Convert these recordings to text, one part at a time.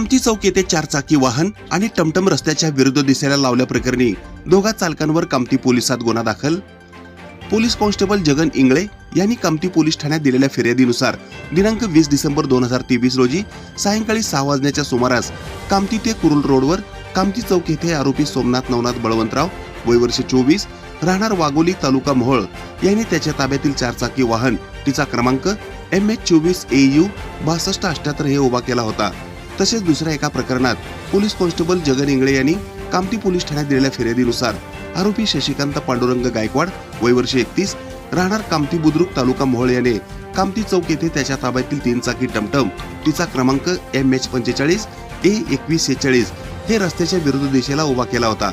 कामती चौक येथे चारचाकी वाहन आणि टमटम रस्त्याच्या विरुद्ध दिशेला लावल्याप्रकरणी दोघा चालकांवर कामती पोलिसात गुन्हा दाखल. पोलीस कॉन्स्टेबल जगन इंगळे यांनी कामती पोलीस ठाण्यात दिलेल्या फिर्यादीनुसार दिनांक वीस डिसेंबर दोन हजार तेवीस रोजी सायंकाळी सहा वाजण्याच्या सुमारास कामती ते कुरुल रोडवर कामती चौक येथे आरोपी सोमनाथ नवनाथ बळवंतराव वय वर्ष चोवीस राहणार वाघोली तालुका मोहोळ यांनी त्याच्या ताब्यातील चारचाकी वाहन तिचा क्रमांक एम एच चोवीस ए यू बासष्ट अठ्याहत्तर हे उभा केला होता. तसेच दुसऱ्या एका प्रकरणात पोलीस कॉन्स्टेबल जगन इंगळे यांनी कामती पोलीस ठाण्यात दिलेल्या फिर्यादीनुसार आरोपी शशिकांत पांडुरंग गायकवाड वयवर्षी एकतीस राहणार कामती बुद्रुक तालुका मोहोळ याने कामती चौक येथे त्याच्या ताब्यातील तीन चाकी टमटम तिचा क्रमांक एम एच पंचेचाळीस ए एकवीस सेहेचाळीस हे रस्त्याच्या विरुद्ध दिशेला उभा केला होता.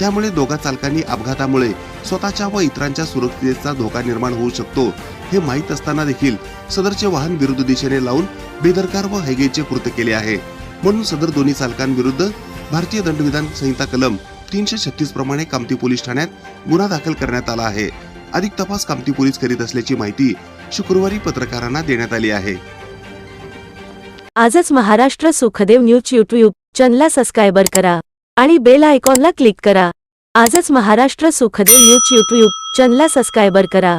त्यामुळे दोघा चालकांनी अपघातामुळे स्वतःच्या व इतरांच्या सुरक्षिततेचा धोका निर्माण होऊ शकतो हे माहीत असताना देखील सदरचे वाहन विरुद्ध दिशेने लावून बेदरकार व हैगेचे कृत्य केले आहे. म्हणून सदर दोन्ही चालकांविरुद्ध भारतीय दंडविधान संहिता कलम तीनशे छत्तीस प्रमाणे कामती पोलीस ठाण्यात गुन्हा दाखल करण्यात आला आहे. अधिक तपास कामती पोलीस करीत असल्याची माहिती शुक्रवारी पत्रकारांना देण्यात आली आहे. आजच महाराष्ट्र सुखदेव न्यूज यूट्यूब चॅनलला सबस्क्राईबर करा आणि बेल आयकॉनला क्लिक करा. आजच महाराष्ट्र सुखदेव न्यूज यूट्यूब चॅनलला सबस्क्राईबर करा.